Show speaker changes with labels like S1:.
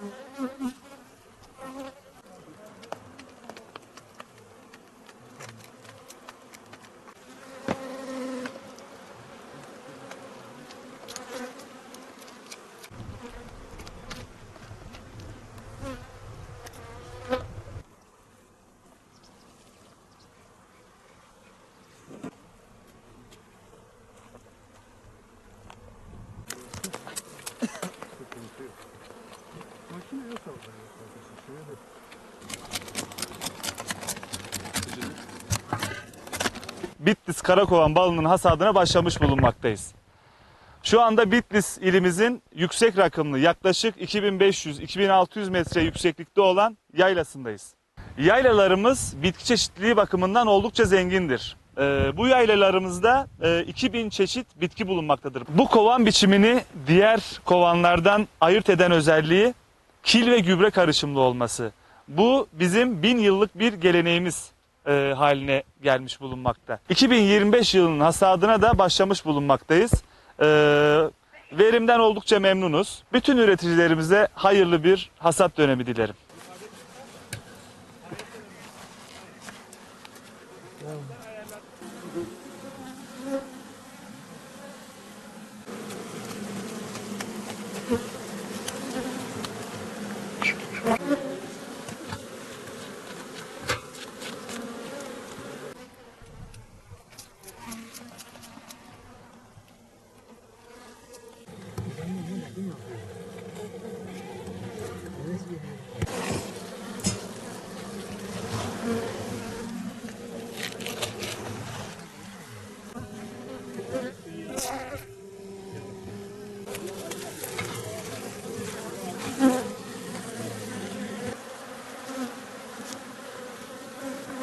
S1: Ha ha. Bitlis Karakovan balının hasadına başlamış bulunmaktayız. Şu anda Bitlis ilimizin yüksek rakımlı yaklaşık 2500-2600 metre yükseklikte olan yaylasındayız. Yaylalarımız bitki çeşitliliği bakımından oldukça zengindir. Ee, bu yaylalarımızda e, 2000 çeşit bitki bulunmaktadır. Bu kovan biçimini diğer kovanlardan ayırt eden özelliği kil ve gübre karışımlı olması. Bu bizim bin yıllık bir geleneğimiz e, haline gelmiş bulunmakta. 2025 yılının hasadına da başlamış bulunmaktayız. E, verimden oldukça memnunuz. Bütün üreticilerimize hayırlı bir hasat dönemi dilerim. Thank you.